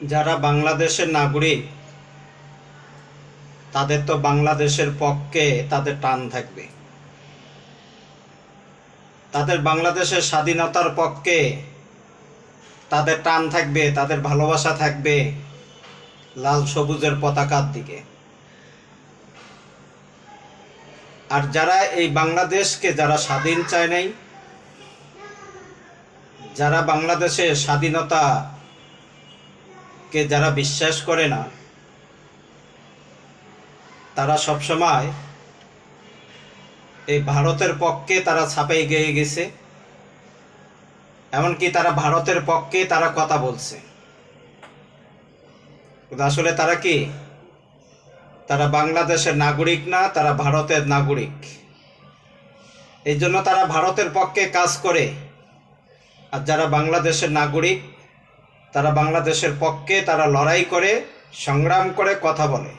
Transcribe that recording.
যারা বাংলাদেশের নাগরিক, তাদের তো বাংলাদেশের পক্ষে তাদের টান থাকবে। তাদের বাংলাদেশের স্বাধীনতার পক্ষে তাদের টান থাকবে, তাদের ভালোবাসা থাকবে লাল সবুজের পতাকার দিকে। আর যারা এই বাংলাদেশকে যারা স্বাধীন চায় নাই, যারা বাংলাদেশের স্বাধীনতা কে যারা বিশ্বাস করে না, তারা সবসময় এই ভারতের পক্ষে তারা ছাপাই গিয়ে গেছে। এমনকি তারা ভারতের পক্ষে তারা কথা বলছে। আসলে তারা কি? তারা বাংলাদেশের নাগরিক না, তারা ভারতের নাগরিক। এই জন্য তারা ভারতের পক্ষে কাজ করে। আর যারা বাংলাদেশের নাগরিক তারা বাংলাদেশের পক্ষে তারা লড়াই করে সংগ্রাম করে কথা বলে।